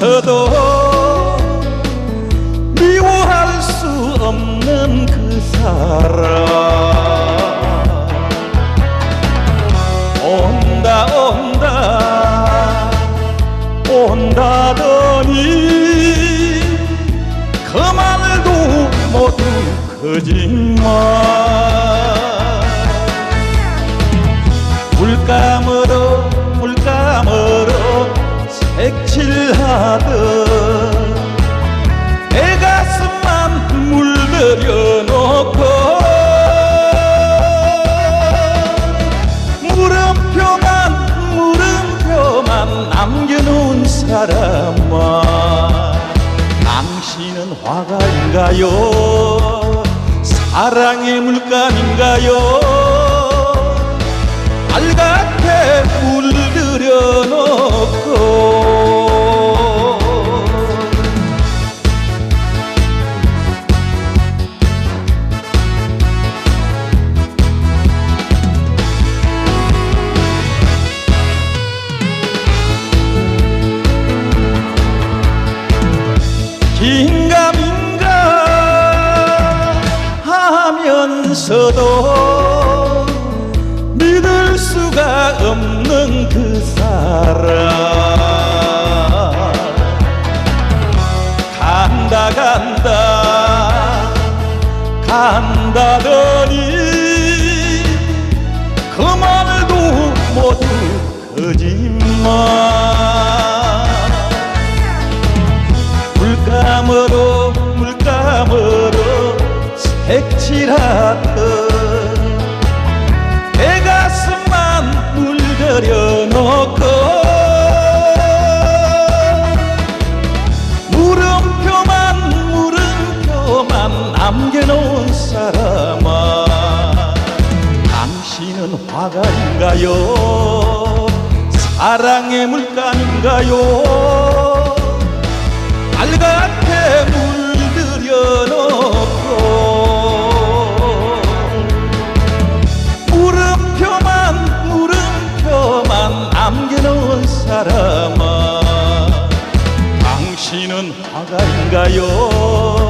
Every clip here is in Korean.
하면서도 미워할 수 없는 그 사람. 온다 온다 온다더니 그 말도 모두 거짓말. 물감으로 물감으로 색칠하듯 내 가슴만 물들여 놓고 물음표만 물음표만 남겨놓은 사람아 당신은 화가인가요? 사랑의 물감인가요? 빨갛 하면서도 믿을 수가 없는 그 사람. 간다 간다 간다더니 그 말도 모두 거짓말 물감으로 물감으로 색칠하 사람아 당신은 화가인가요? 사랑의 물감인가요? 빨갛게 물들여 놓고 물음표만 물음표만 남겨놓은 사람아 당신은 화가인가요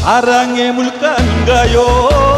사랑의 물감인가요